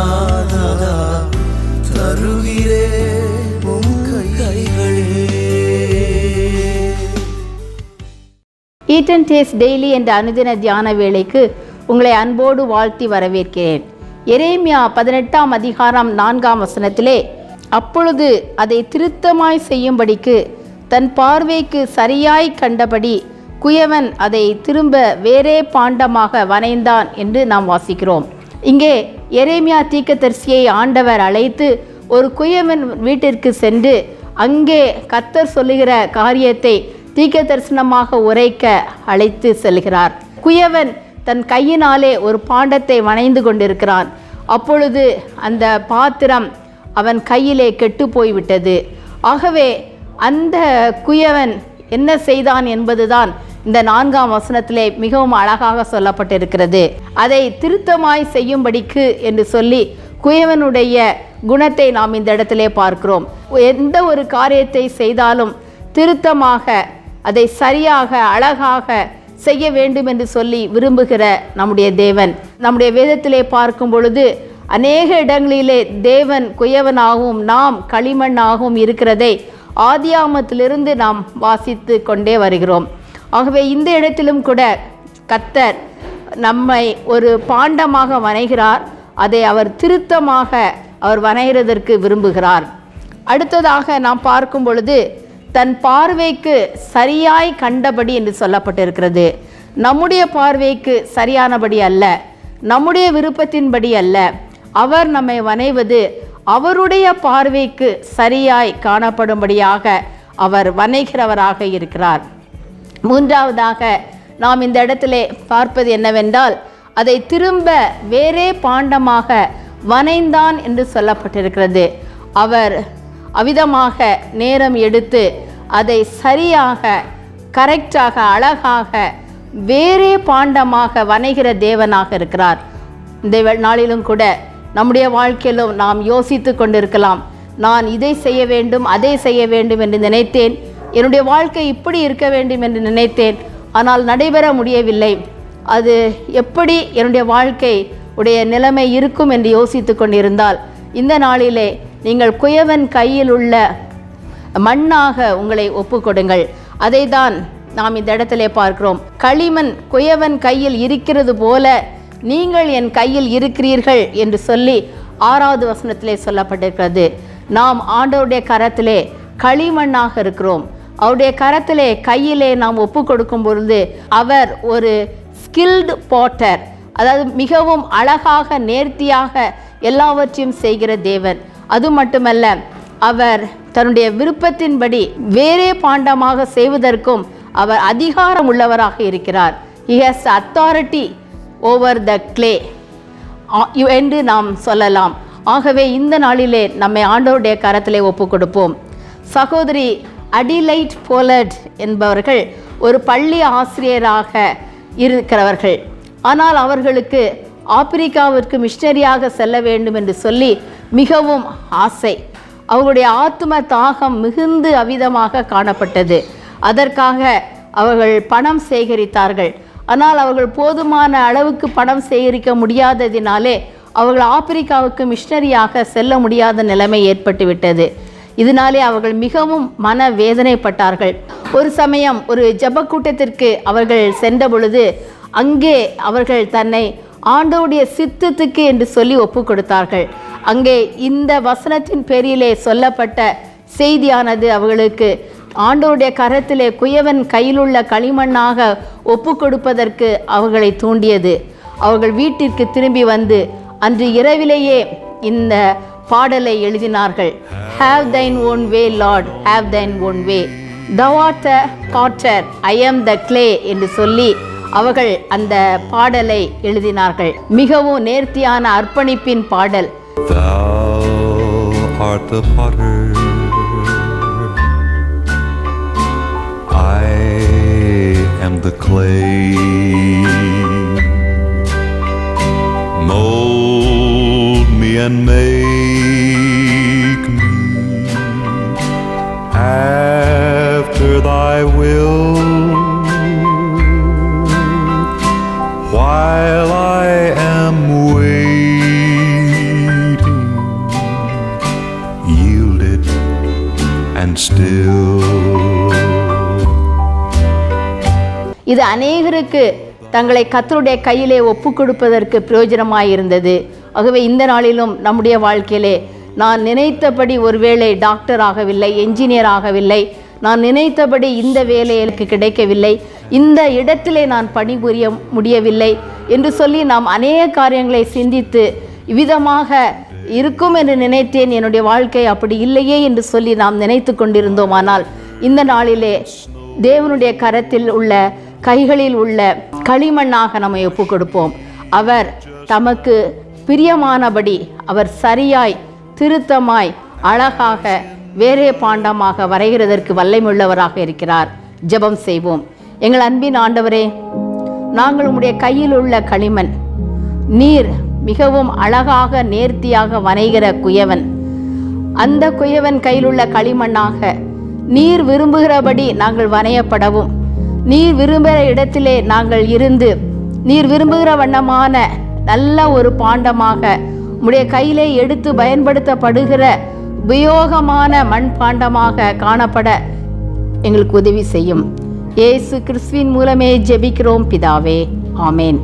Eaten தருகிறே உம் கைகளே. Taste daily என்ற அனுதின தியான வேளைக்கு உங்களை அன்போடு வாழ்த்தி வரவேற்கிறேன். எரேமியா பதினெட்டாம் அதிகாரம் நான்காம் வசனத்திலே அப்பொழுது அதை திருத்தமாய் செய்யும்படிக்கு தன் பார்வைக்கு சரியாய் கண்டபடி குயவன் அதை திரும்ப வேறே பாண்டமாக வரைந்தான் என்று நாம் வாசிக்கிறோம். இங்கே எரேமியா தீக்கதரிசியை ஆண்டவர் அழைத்து ஒரு குயவன் வீட்டிற்கு சென்று அங்கே கத்தர் சொல்லுகிற காரியத்தை தீக்க தரிசனமாக உரைக்க அழைத்து செல்கிறார். குயவன் தன் கையினாலே ஒரு பாண்டத்தை வணைந்து கொண்டிருக்கிறான். அப்பொழுது அந்த பாத்திரம் அவன் கையிலே கெட்டு போய்விட்டது. ஆகவே அந்த குயவன் என்ன செய்தான் என்பதுதான் இந்த நான்காம் வசனத்திலே மிகவும் அழகாக சொல்லப்பட்டிருக்கிறது. அதை திருத்தமாய் செய்யும்படிக்கு என்று சொல்லி குயவனுடைய குணத்தை நாம் இந்த இடத்திலே பார்க்கிறோம். எந்த ஒரு காரியத்தை செய்தாலும் திருத்தமாக அதை சரியாக அழகாக செய்ய வேண்டும் என்று சொல்லி விரும்புகிற நம்முடைய தேவன். நம்முடைய வேதத்திலே பார்க்கும் பொழுது அநேக இடங்களிலே தேவன் குயவனாகவும் நாம் களிமண்ணாகவும் இருக்கிறதை ஆதியாமத்திலிருந்து நாம் வாசித்து கொண்டே வருகிறோம். ஆகவே இந்த இடத்திலும் கூட கத்தர் நம்மை ஒரு பாண்டமாக வணைகிறார். அதை அவர் திருத்தமாக அவர் வணைகிறதற்கு விரும்புகிறார். அடுத்ததாக நாம் பார்க்கும் பொழுது தன் பார்வைக்கு சரியாய் கண்டபடி என்று சொல்லப்பட்டிருக்கிறது. நம்முடைய பார்வைக்கு சரியானபடி அல்ல. நம்முடைய விருப்பத்தின்படி அல்ல. அவர் நம்மை வனைவது அவருடைய பார்வைக்கு சரியாய் காணப்படும்படியாக அவர் வனைகிறவராக இருக்கிறார். மூன்றாவதாக நாம் இந்த இடத்திலே பார்ப்பது என்னவென்றால் அதை திரும்ப வேறே பாண்டமாக வனைந்தான் என்று சொல்லப்பட்டிருக்கிறது. அவர் அவிதமாக நேரம் எடுத்து அதை சரியாக கரெக்டாக அழகாக வேறே பாண்டமாக வனைகிற தேவனாக இருக்கிறார். இந்த நாளிலும் கூட நம்முடைய வாழ்க்கையிலும் நாம் யோசித்து கொண்டிருக்கலாம். நான் இதை செய்ய வேண்டும் அதை செய்ய வேண்டும் என்று நினைத்தேன். என்னுடைய வாழ்க்கை இப்படி இருக்க வேண்டும் என்று நினைத்தேன். ஆனால் நடைபெற முடியவில்லை. அது எப்படி என்னுடைய வாழ்க்கை உடைய நிலைமை இருக்கும் என்று யோசித்து கொண்டிருந்தால் இந்த நாளிலே நீங்கள் குயவன் கையில் உள்ள மண்ணாக உங்களை ஒப்புக்கொடுங்கள் அதை தான் நாம் இந்த இடத்திலே பார்க்கிறோம். களிமண் குயவன் கையில் இருக்கிறது போல நீங்கள் என் கையில் இருக்கிறீர்கள் என்று சொல்லி ஆறாவது வசனத்திலே சொல்லப்பட்டிருக்கிறது. நாம் ஆண்டவருடைய கரத்திலே களிமண்ணாக இருக்கிறோம். அவருடைய கரத்திலே கையிலே நாம் ஒப்பு கொடுக்கும் பொழுது அவர் ஒரு ஸ்கில்டு போட்டர் அதாவது மிகவும் அழகாக நேர்த்தியாக எல்லாவற்றையும் செய்கிற தேவன். அது மட்டுமல்ல அவர் தன்னுடைய விருப்பத்தின்படி வேறே பாண்டமாக செய்வதற்கும் அவர் அதிகாரம் உள்ளவராக இருக்கிறார். He has authority over the clay என்று நாம் சொல்லலாம். ஆகவே இந்த நாளிலே நம்மை ஆண்டவருடைய கரத்திலே ஒப்பு கொடுப்போம். சகோதரி அடிலைட் போலட் என்பவர்கள் ஒரு பள்ளி ஆசிரியராக இருக்கிறவர்கள். ஆனால் அவர்களுக்கு ஆப்பிரிக்காவிற்கு மிஷினரியாக செல்ல வேண்டும் என்று சொல்லி மிகவும் ஆசை. அவர்களுடைய ஆத்ம தாகம் மிகுந்து அவிதமாக காணப்பட்டது. அதற்காக அவர்கள் பணம் சேகரித்தார்கள். ஆனால் அவர்கள் போதுமான அளவுக்கு பணம் சேகரிக்க முடியாததினாலே அவர்கள் ஆப்பிரிக்காவுக்கு மிஷினரியாக செல்ல முடியாத நிலைமை ஏற்பட்டுவிட்டது. இதனாலே அவர்கள் மிகவும் மன வேதனைப்பட்டார்கள் ஒரு சமயம் ஒரு ஜப கூட்டத்திற்கு அவர்கள் சென்ற பொழுது அங்கே அவர்கள் தன்னை ஆண்டோடைய சித்தத்துக்கு என்று சொல்லி ஒப்பு கொடுத்தார்கள் அங்கே இந்த வசனத்தின் பேரிலே சொல்லப்பட்ட செய்தியானது அவர்களுக்கு ஆண்டோருடைய கரத்திலே குயவன் கையிலுள்ள களிமண்ணாக ஒப்பு கொடுப்பதற்கு அவர்களை தூண்டியது. அவர்கள் வீட்டிற்கு திரும்பி வந்து அன்று இரவிலேயே இந்த பாடலை எழுதினார்கள். Have thine own way lord have thine own way the art the potter. I am the clay என்று சொல்லி அவர்கள் அந்த பாடலை எழுதினார்கள். மிகவும் நேர்த்தியான அர்ப்பணிப்பின் பாடல். Thou art the potter. இது அநேகருக்கு தங்களை கத்தருடைய கையிலே ஒப்பு கொடுப்பதற்கு பிரயோஜனமாயிருந்தது. ஆகவே இந்த நாளிலும் நம்முடைய வாழ்க்கையிலே நான் நினைத்தபடி ஒருவேளை டாக்டர் ஆகவில்லை என்ஜினியர் ஆகவில்லை நான் நினைத்தபடி இந்த வேலை எனக்கு கிடைக்கவில்லை இந்த இடத்திலே நான் பணிபுரிய முடியவில்லை என்று சொல்லி நாம் அநேக காரியங்களை சிந்தித்து விதமாக இருக்கும் என்று நினைத்தேன். என்னுடைய வாழ்க்கை அப்படி இல்லையே என்று சொல்லி நாம் நினைத்து கொண்டிருந்தோமானால் இந்த நாளிலே தேவனுடைய கரத்தில் உள்ள கைகளில் உள்ள களிமண்ணாக நம்மை ஒப்பு கொடுப்போம் அவர் தமக்கு பிரியமானபடி அவர் சரியாய் திருத்தமாய் அழகாக வேறே பாண்டமாக வரைகிறதற்கு வல்லமுள்ளவராக இருக்கிறார். ஜெபம் செய்வோம். எங்கள் அன்பின் ஆண்டவரே நாங்கள் உம்முடைய கையில் உள்ள களிமண் நீர் மிகவும் அழகாக நேர்த்தியாக வனைகிற குயவன். அந்த குயவன் கையிலுள்ள களிமண்ணாக நீர் விரும்புகிறபடி நாங்கள் வனையப்படவும் நீர் விரும்புகிற இடத்திலே நாங்கள் இருந்து நீர் விரும்புகிற வண்ணமான நல்ல ஒரு பாண்டமாக உடைய கையிலே எடுத்து பயன்படுத்தப்படுகிற உபயோகமான மண் பாண்டமாக காணப்பட எங்களுக்கு உதவி செய்யும். இயேசு கிறிஸ்துவின் மூலமே ஜெபிக்கிறோம் பிதாவே. ஆமேன்.